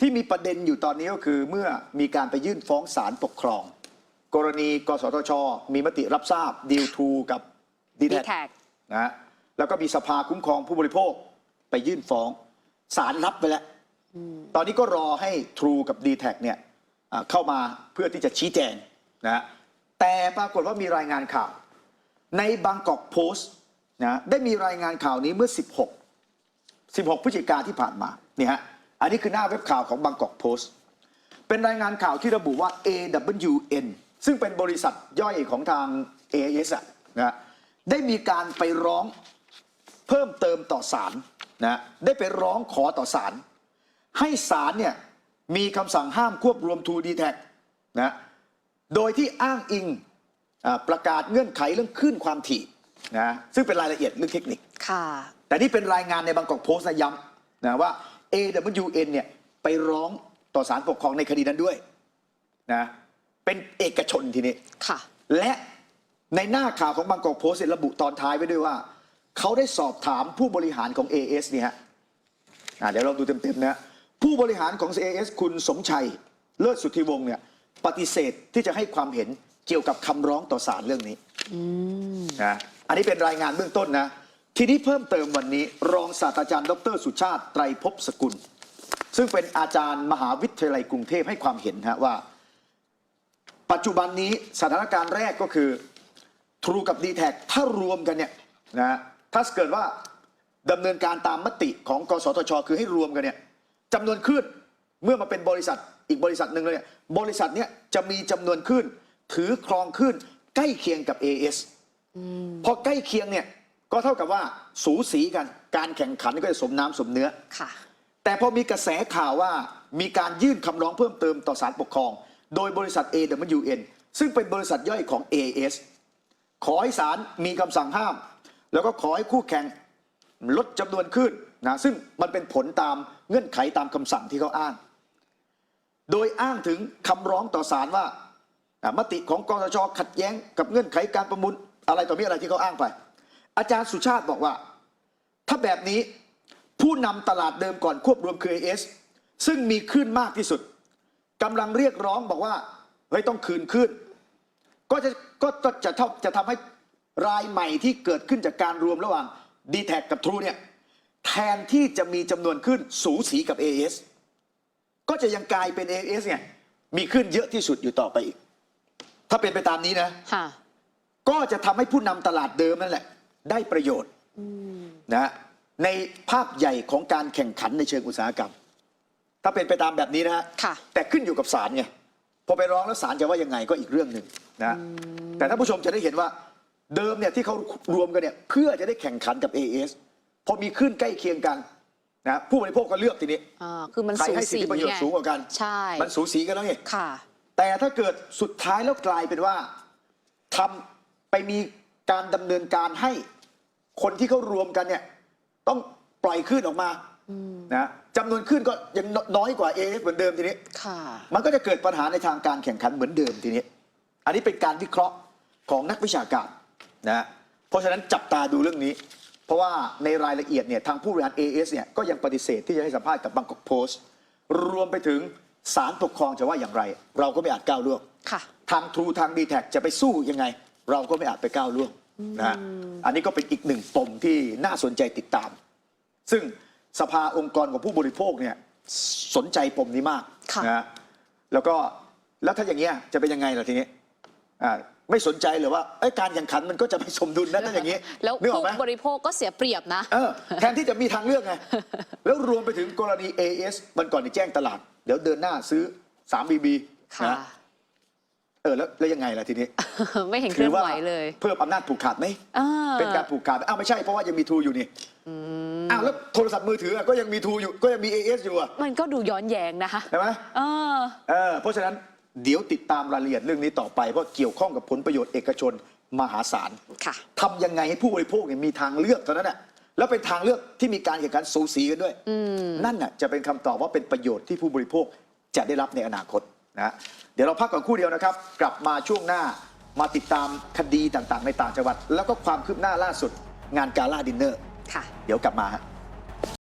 ที่มีประเด็นอยู่ตอนนี้ก็คือเมื่อมีการไปยื่นฟ้องศาลปกครอง กรณีกสทช มีมติรับทราบดีลทูกับดีดีแท็แท็กนะฮะแล้วก็มีสภาคุ้มครองผู้บริโภคไปยื่นฟ้องศาลรับไปแล้ว ตอนนี้ก็รอให้ True กับ d t แทเนี่ยอ่าเข้ามาเพื่อที่จะชี้แจงนะฮะแต่ปรากฏว่ามีรายงานข่าว ในบางกอกโพสต์นะได้มีรายงานข่าวนี้เมื่อ 16 16พฤศจิกาที่ผ่านมาเนี่ยฮะ อันนี้คือหน้าเว็บข่าวของบางกอกโพสต์เป็นรายงานข่าวที่ระบุว่า AWN ซึ่งเป็นบริษัทย่อยของทาง AIS อะนะฮะได้มีการไปร้องเพิ่มเติมต่อศาลนะได้ไปร้องขอต่อศาลให้ศาลเนี่ยมีคำสั่งห้ามควบรวม 2D Tag นะโดยที่อ้างอิงอ่าประกาศเงื่อนไขเรื่องคลื่นความถี่นะซึ่งเป็นรายละเอียดเรื่องเทคนิคค่ะแต่นี่เป็นรายงานในบางกอกโพสต์นะย้ำนะว่า AWN เนี่ยไปร้องต่อศาลปกครองในคดีนั้นด้วยนะเป็นเอกชนทีนี้ค่ะ และในหน้าข่าวของบางกอกโพสต์เนี่ยระบุตอนท้ายไว้ด้วยว่า เขาได้สอบถามผู้บริหารของ AS เนี่ยฮะอะเดี๋ยวเราดูเต็มๆนะผู้บริหารของ AS คุณสมชัย เลิศสุทธิวงศ์เนี่ยปฏิเสธที่จะให้ความเห็นเกี่ยวกับคำร้องต่อศาลเรื่องนี้นะอันนี้เป็นรายงานเบื้องต้นนะ ทีนี้เพิ่มเติมวันนี้ รองศาสตราจารย์ ดร สุชาติไตรภพสกุล ซึ่งเป็นอาจารย์มหาวิทยาลัยกรุงเทพให้ความเห็นฮะว่า ปัจจุบันนี้สถานการณ์แรกก็คือ True กับ d t แทถ้ารวมกันเนี่ยนะถ้าเกิดว่าดำเนินการตามมติของกสทช คือให้รวมกันเนี่ยจำนวนคลื่นเมื่อมาเป็นบริษัทอีกบริษัทหนึ่งเลยเนี่ยบริษัทเนี้ยจะมีจำนวนคลื่นถือครองคลื่นใกล้เคียงกับ AS พอใกล้เคียงเนี่ย ก็เท่ากับว่าสูสีกัน การแข่งขันก็จะสมน้ำสมเนื้อ ค่ะ แต่พอมีกระแสข่าวว่ามีการยื่นคำร้องเพิ่มเติมต่อศาลปกครอง โดยบริษัท AWN ซึ่งเป็นบริษัทย่อยของ AS ขอให้ศาลมีคำสั่งห้าม แล้วก็ขอให้คู่แข่งลดจำนวนขึ้นนะซึ่งมันเป็นผลตามเงื่อนไขตามคำสั่งที่เขาอ้าง โดยอ้างถึงคำร้องต่อศาลว่าอะมติของกสชขัดแย้งกับเงื่อนไขการประมูลอะไรต่อมีอะไรที่เขาอ้างไป อาจารย์สุชาติบอกว่า ถ้าแบบนี้ผู้นำตลาดเดิมก่อนควบรวมคือ AS ซึ่งมีขึ้นมากที่สุดกำลังเรียกร้องบอกว่าเฮ้ยต้องคืนขึ้นก็จะก็ก็จะเท่าจะทำให้รายใหม่ที่เกิดขึ้นจากการรวมระหว่าง d t แทกับ True เนี่ยแทนที่จะมีจำนวนขึ้นสูสีกับ AS ก็จะยังกลายเป็น AS เนี่ยมีขึ้นเยอะที่สุดอยู่ต่อไปอีก ถ้าเป็นไปตามนี้นะค่ะก็จะทำให้ผู้นำตลาดเดิมนั่นแหละ ได้ประโยชน์นะในภาพใหญ่ของการแข่งขันในเชิงอุตสาหกรรม ถ้าเป็นไปตามแบบนี้นะฮะค่ะแต่ขึ้นอยู่กับศาลไงพอไปร้องแล้วศาลจะว่ายังไงก็อีกเรื่องหนึ่งนะแต่ท่านผู้ชมจะได้เห็นว่าเดิมเนี่ยที่เขารวมกันเนี่ยเพื่อจะได้แข่งขันกับ AS พอมีขึ้นใกล้เคียงกันนะผู้บริโภคก็เลือกทีนี้อ่าคือมันใครสูให้สิทสีธิประโยชไงน์สูงกว่ากันใช่มันสูสีกันแล้วไงค่ะแต่ถ้าเกิดสุดท้ายแล้วกลายเป็นว่าทำไปมี การดำเนินการให้คนที่เขารวมกันเนี่ยต้องปล่อยขึ้นออกมานะจำนวนขึ้นก็ยังน้อยกว่าเอเหมือนเดิมทีนี้ค่ะมันก็จะเกิดปัญหาในทางการแข่งขันเหมือนเดิมทีนี้ อันนี้เป็นการวิเคราะห์ของนักวิชาการนะเพราะฉะนั้นจับตาดูเรื่องนี้ เพราะว่าในรายละเอียดเนี่ยทางผู้บริหาร AS เนี่ยก็ยังปฏิเสธที่จะให้สัมภาษณ์กับบางกอกโพสต์รวมไปถึงศาลปกครองจะว่าอย่างไร เราก็ไม่อาจก้าวล่วงค่ะทางทรูทางดีแท็จะไปสู้ยังไง เราก็ไม่อาจไปก้าวล่วงนะฮะอันนี้ก็เป็นอีกหนึ่งปมที่น่าสนใจติดตาม ซึ่งสภาองค์กรของผู้บริโภคเนี่ยสนใจปมนี้มากค่ะนะฮะแล้วก็แล้วถ้าอย่างเงี้ยจะเป็นยังไงล่ะทีนี้อ่าไม่สนใจหรือว่าเอ้ยการแข่งขันมันก็จะไม่สมดุลนะถ้าอย่างนี้แล้วนึกออกผู้ไหมบริโภคก็เสียเปรียบนะเออแทนที่จะมีทางเลือกไงแล้วรวมไปถึงกรณี AS มันก่อนที่แจ้งตลาด เดี๋ยวเดินหน้าซื้อ 3BB ค่ะนะ เออแล้วแล้วยังไงล่ะทีนี้ ไม่เห็นเคลื่อนไหวเลยเพิ่มอำนาจผูกขาดไหมอ่าเป็นการผูกขาดไหมอ้าวไม่ใช่เพราะว่ายังมีทูอยู่นี่อ้าวแล้วโทรศัพท์มือถืออะก็ยังมีทูอยู่ก็ยังมี AS อยู่อะมันก็ดูย้อนแย้งนะคะใช่ไหมเออเออเพราะฉะนั้นเดี๋ยวติดตามรายละเอียดเรื่องนี้ต่อไปเพราะเกี่ยวข้องกับผลประโยชน์เอกชนมหาศาลค่ะทำยังไงให้ผู้บริโภคเนี่ยมีทางเลือกเท่านั้นแหะแล้วเป็นทางเลือกที่มีการแข่งขันสูสีกันด้วยนั่นน่ะจะเป็นคำตอบว่าเป็นประโยชน์ที่ผู้บริโภคจะได้รับในอนาคต นะฮะเดี๋ยวเราพักก่อนครู่เดียวนะครับ กลับมาช่วงหน้ามาติดตามคดีต่างๆ ในต่างจังหวัด แล้วก็ความคืบหน้าล่าสุดงานกาล่าดินเนอร์ค่ะ เดี๋ยวกลับมาฮะ